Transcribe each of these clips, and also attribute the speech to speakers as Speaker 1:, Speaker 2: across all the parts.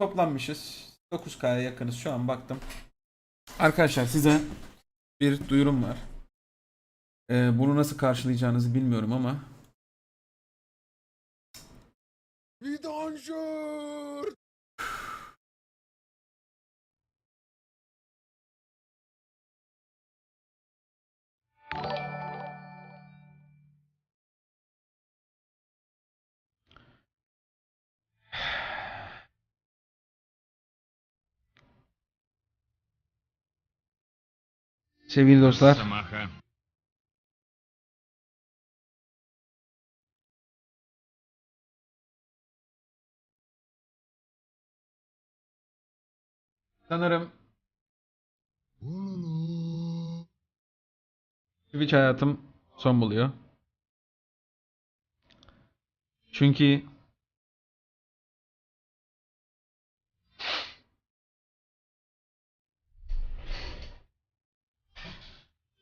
Speaker 1: toplanmışız. 9K'ya yakınız şu an baktım. Arkadaşlar size bir duyurum var. Ee, bunu nasıl karşılayacağınızı bilmiyorum ama
Speaker 2: Vidanjör.
Speaker 1: Sevgili dostlar. Sanırım Twitch hayatım son buluyor. Çünkü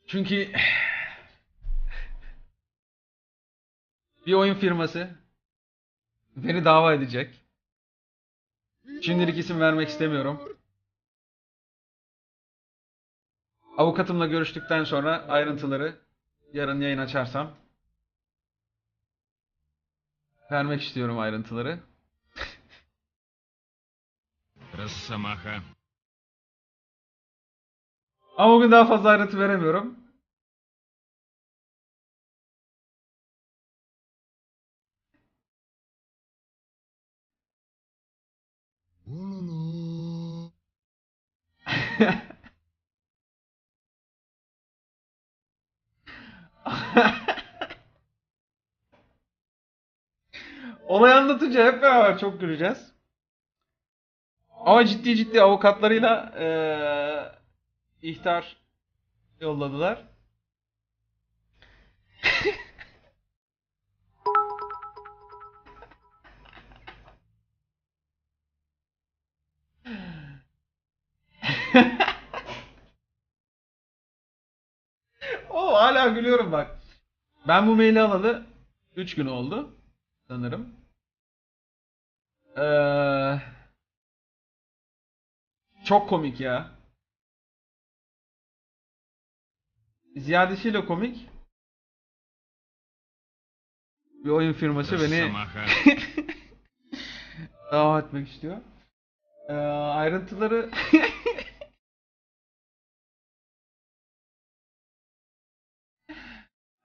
Speaker 1: Çünkü bir oyun firması beni dava edecek. Şimdilik isim vermek istemiyorum. Avukatımla görüştükten sonra ayrıntıları yarın yayın açarsam vermek istiyorum ayrıntıları.
Speaker 3: Ressamaha.
Speaker 1: Ama bugün daha fazla ayrıntı veremiyorum. Olayı anlatınca hep beraber çok güleceğiz. Ama ciddi ciddi avukatlarıyla eee ihtar yolladılar. gülüyorum bak. Ben bu maili alalı 3 gün oldu sanırım. Ee, çok komik ya. Ziyadesiyle komik. Bir oyun firması beni davet etmek istiyor. Ee, ayrıntıları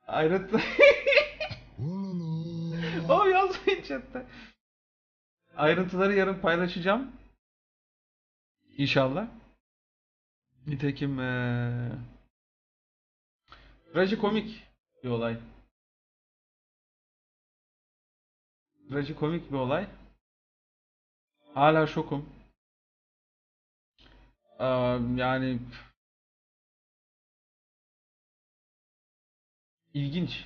Speaker 1: ayrıntı
Speaker 2: Ululu.
Speaker 1: o yazmayın chatte. Ayrıntıları yarın paylaşacağım. İnşallah. Nitekim ee... Trajikomik bir olay. Trajikomik bir olay. Hala şokum. Ee, yani ilginç.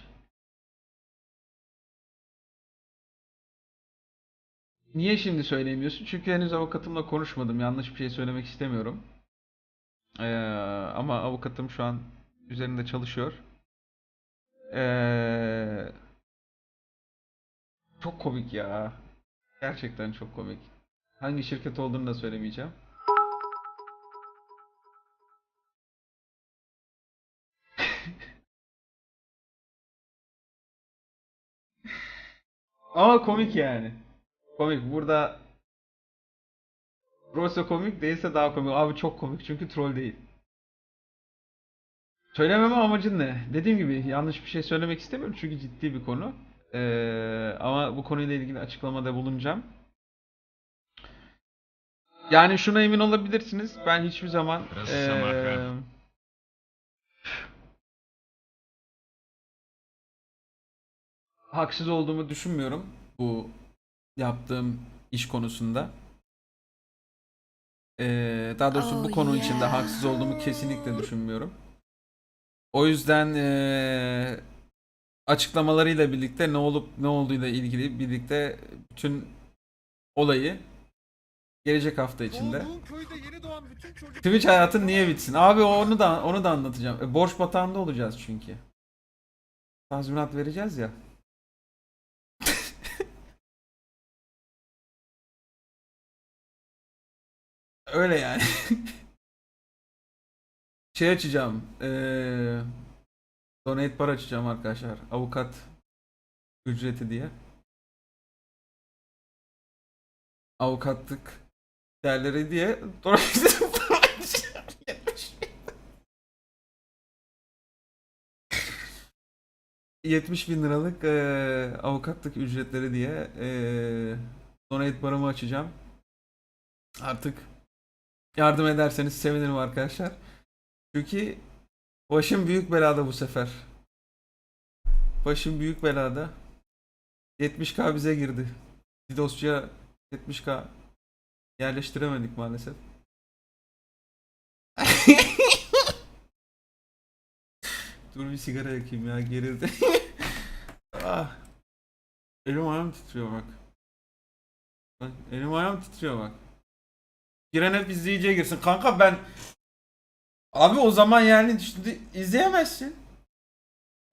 Speaker 1: Niye şimdi söyleyemiyorsun? Çünkü henüz avukatımla konuşmadım. Yanlış bir şey söylemek istemiyorum. Ee, ama avukatım şu an üzerinde çalışıyor. Ee, çok komik ya. Gerçekten çok komik. Hangi şirket olduğunu da söylemeyeceğim. Ama komik yani. Komik. Burada Rosa komik değilse daha komik. Abi çok komik çünkü troll değil. Söylememe amacın ne? Dediğim gibi yanlış bir şey söylemek istemiyorum çünkü ciddi bir konu. Ee, ama bu konuyla ilgili açıklamada bulunacağım. Yani şuna emin olabilirsiniz. Ben hiçbir zaman
Speaker 3: Ressamaha.
Speaker 1: ee, haksız olduğumu düşünmüyorum bu yaptığım iş konusunda. Ee, daha doğrusu bu
Speaker 4: Oh
Speaker 1: konu içinde
Speaker 4: yeah.
Speaker 1: haksız olduğumu kesinlikle düşünmüyorum. O yüzden ee, açıklamalarıyla birlikte ne olup ne olduğuyla ilgili birlikte bütün olayı gelecek hafta içinde.
Speaker 2: Çocuk
Speaker 1: Twitch hayatın niye bitsin? Abi onu da onu da anlatacağım. E, borç batağında olacağız çünkü. Tazminat vereceğiz ya. Öyle yani. şey açacağım. Eee donate bar açacağım arkadaşlar. Avukat ücreti diye. Avukatlık değerleri diye donate bar açacağım. 70 bin liralık eee, avukatlık ücretleri diye eee donate barımı açacağım. Artık yardım ederseniz sevinirim arkadaşlar. Çünkü başım büyük belada bu sefer. Başım büyük belada. 70k bize girdi. Didosçuya 70k yerleştiremedik maalesef. Dur bir sigara yakayım ya gerildi. ah. Elim ayağım titriyor bak. Bak elim ayağım titriyor bak. Giren hep izleyiciye girsin. Kanka ben Abi o zaman yani şimdi izleyemezsin.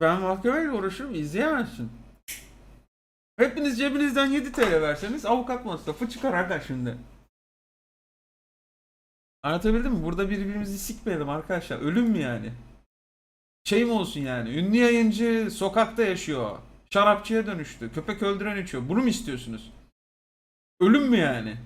Speaker 1: Ben mahkemeyle uğraşıyorum izleyemezsin. Hepiniz cebinizden 7 TL verseniz avukat masrafı çıkar aga şimdi. Anlatabildim mi? Burada birbirimizi sikmeyelim arkadaşlar. Ölüm mü yani? Şey mi olsun yani? Ünlü yayıncı sokakta yaşıyor. Şarapçıya dönüştü. Köpek öldüren içiyor. Bunu mu istiyorsunuz? Ölüm mü yani?